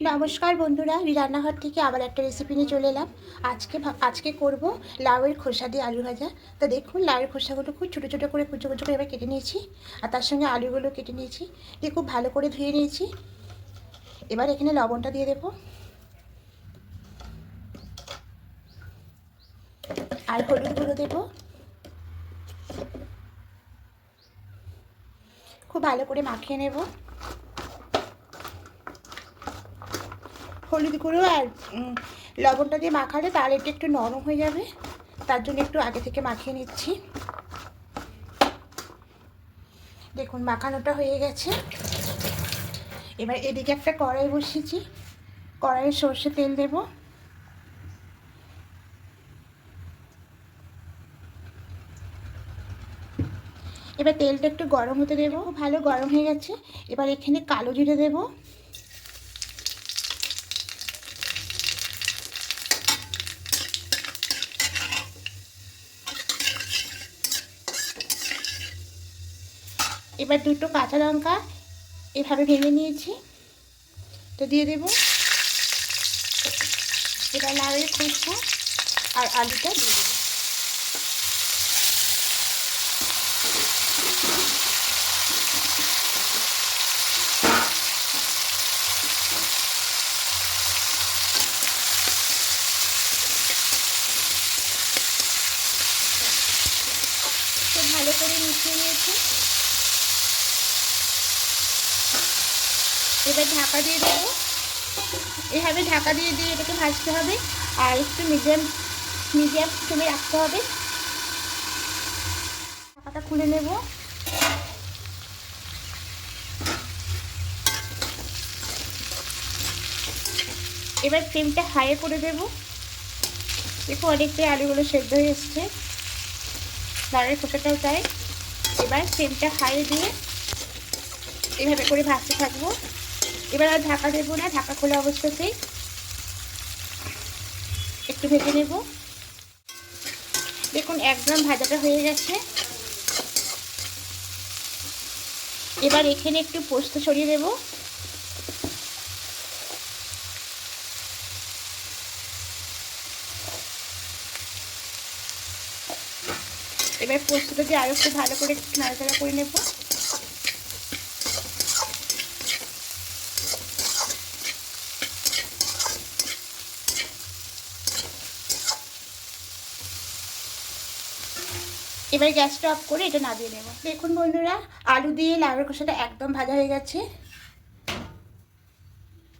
নমস্কার বন্ধুরা আমি রান্নাঘর থেকে আবার একটা রেসিপি নিয়ে চলে এলাম। আজকে আজকে করব লাউয়ের খোসা দিয়ে আলু ভাজা। তো দেখুন, লাউয়ের খোসাগুলো খুব ছোটো ছোটো করে কুচো কুচো করে এবার কেটে নিয়েছি। আর তার সঙ্গে আলুগুলো কেটে নিয়েছি, দিয়ে খুব ভালো করে ধুয়ে নিয়েছি। এবার এখানে লবণটা দিয়ে দেবো। আর হলুদ গুঁড়ো দেবো। খুব ভালো করে মাখিয়ে নেব। হলুদ গুঁড়ো আর লবণটা দিয়ে মাখালে তাহলে এটা একটু নরম হয়ে যাবে। তার জন্য একটু আগে থেকে মাখিয়ে নিচ্ছি। দেখুন, মাখানোটা হয়ে গেছে। এবার এদিকে একটা কড়াই বসিয়েছি। কড়াইয়ে সর্ষে তেল দেব। এবার তেলটা একটু গরম হতে দেবো। ভালো গরম হয়ে গেছে। এবার এখানে কালো জিরে দেবো। এবার দুটো কাঁচা লঙ্কা এভাবে ভেঙে নিয়েছি। তো দিয়ে দেব। এবার লাউয়ের খোসা আর আলুটা দিয়ে দেবো। ভালো করে মিশিয়ে নিয়েছি। এবার ঢাকা দিয়ে দেবো। এভাবে ঢাকা দিয়ে দিয়ে এটাকে ভাজতে হবে আর একটু মিডিয়াম মিডিয়াম ফ্লেমে রাখতে হবে। ঢাকাটা খুলে নেব। এবার ফ্লেমটা হাইয়ে করে দেব। দেখো অনেকটাই আলুগুলো সেদ্ধ হয়ে এসছে। লাড়ের খোসাটাও তাই। এবার ফ্লেমটা হাইয়ে দিয়ে এভাবে করে ভাজতে থাকব। এবার আর ঢাকা দেবো না, ঢাকা খোলা অবস্থাতেই। একটু ভেজে নেব। দেখুন একদম ভাজাটা হয়ে গেছে। এবার এখানে একটু পোস্ত ছড়িয়ে দেব। এবার পোস্তটা দিয়ে আরও একটু ভালো করে নাড়াচাড়া করে নেব। এবার গ্যাসটা অফ করে এটা নামিয়ে নেব। দেখুন বন্ধুরা, আলু দিয়ে লাউয়ের কষাটা একদম ভাজা হয়ে গেছে।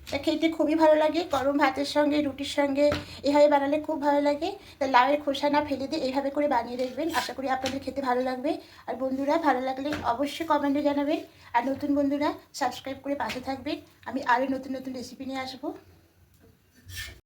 এটা খেতে খুবই ভালো লাগে, গরম ভাতের সঙ্গে, রুটির সঙ্গে, এভাবে বানালে খুব ভালো লাগে। তা লাউয়ের খোসা না ফেলে দিয়ে এইভাবে করে বানিয়ে দেখবেন। আশা করি আপনাদের খেতে ভালো লাগবে। আর বন্ধুরা, ভালো লাগলে অবশ্যই কমেন্টে জানাবেন। আর নতুন বন্ধুরা, সাবস্ক্রাইব করে পাশে থাকবেন। আমি আরও নতুন নতুন রেসিপি নিয়ে আসব।